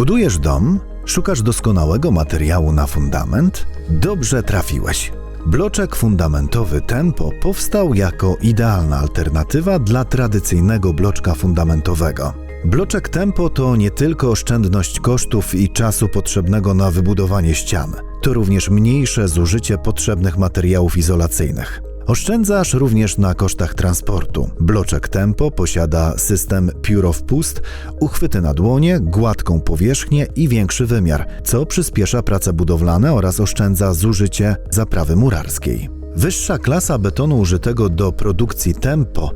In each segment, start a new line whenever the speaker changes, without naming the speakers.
Budujesz dom? Szukasz doskonałego materiału na fundament? Dobrze trafiłeś. Bloczek fundamentowy Tempo powstał jako idealna alternatywa dla tradycyjnego bloczka fundamentowego. Bloczek Tempo to nie tylko oszczędność kosztów i czasu potrzebnego na wybudowanie ścian, to również mniejsze zużycie potrzebnych materiałów izolacyjnych. Oszczędzasz również na kosztach transportu. Bloczek Tempo posiada system Pure of Pust, uchwyty na dłonie, gładką powierzchnię i większy wymiar, co przyspiesza prace budowlane oraz oszczędza zużycie zaprawy murarskiej. Wyższa klasa betonu użytego do produkcji Tempo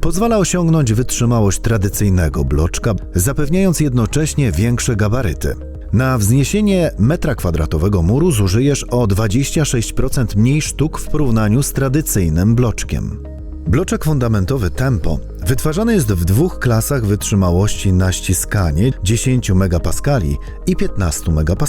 pozwala osiągnąć wytrzymałość tradycyjnego bloczka, zapewniając jednocześnie większe gabaryty. Na wzniesienie metra kwadratowego muru zużyjesz o 26% mniej sztuk w porównaniu z tradycyjnym bloczkiem. Bloczek fundamentowy Tempo wytwarzany jest w dwóch klasach wytrzymałości na ściskanie 10 MPa i 15 MPa.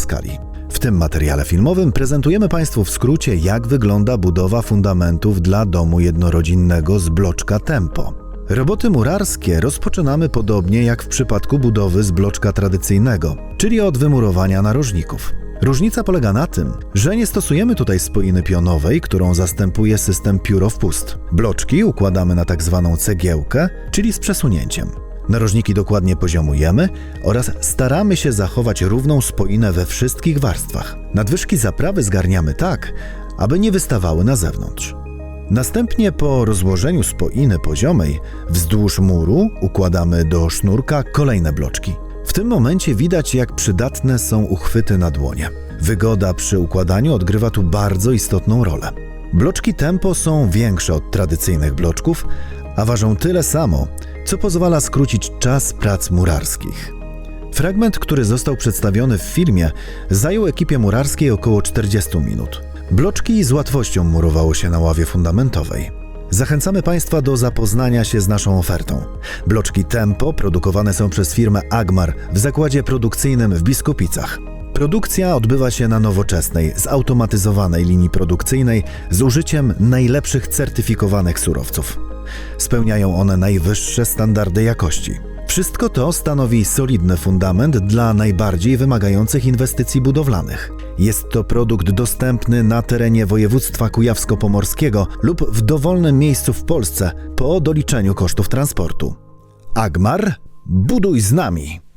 W tym materiale filmowym prezentujemy Państwu w skrócie, jak wygląda budowa fundamentów dla domu jednorodzinnego z bloczka Tempo. Roboty murarskie rozpoczynamy podobnie jak w przypadku budowy z bloczka tradycyjnego, czyli od wymurowania narożników. Różnica polega na tym, że nie stosujemy tutaj spoiny pionowej, którą zastępuje system Pure of Pust. Bloczki układamy na tak zwaną cegiełkę, czyli z przesunięciem. Narożniki dokładnie poziomujemy oraz staramy się zachować równą spoinę we wszystkich warstwach. Nadwyżki zaprawy zgarniamy tak, aby nie wystawały na zewnątrz. Następnie po rozłożeniu spoiny poziomej wzdłuż muru układamy do sznurka kolejne bloczki. W tym momencie widać, jak przydatne są uchwyty na dłonie. Wygoda przy układaniu odgrywa tu bardzo istotną rolę. Bloczki tempo są większe od tradycyjnych bloczków, a ważą tyle samo, co pozwala skrócić czas prac murarskich. Fragment, który został przedstawiony w filmie, zajął ekipie murarskiej około 40 minut. Bloczki z łatwością murowało się na ławie fundamentowej. Zachęcamy Państwa do zapoznania się z naszą ofertą. Bloczki Tempo produkowane są przez firmę Agmar w zakładzie produkcyjnym w Biskupicach. Produkcja odbywa się na nowoczesnej, zautomatyzowanej linii produkcyjnej z użyciem najlepszych certyfikowanych surowców. Spełniają one najwyższe standardy jakości. Wszystko to stanowi solidny fundament dla najbardziej wymagających inwestycji budowlanych. Jest to produkt dostępny na terenie województwa kujawsko-pomorskiego lub w dowolnym miejscu w Polsce po doliczeniu kosztów transportu. Agmar, buduj z nami!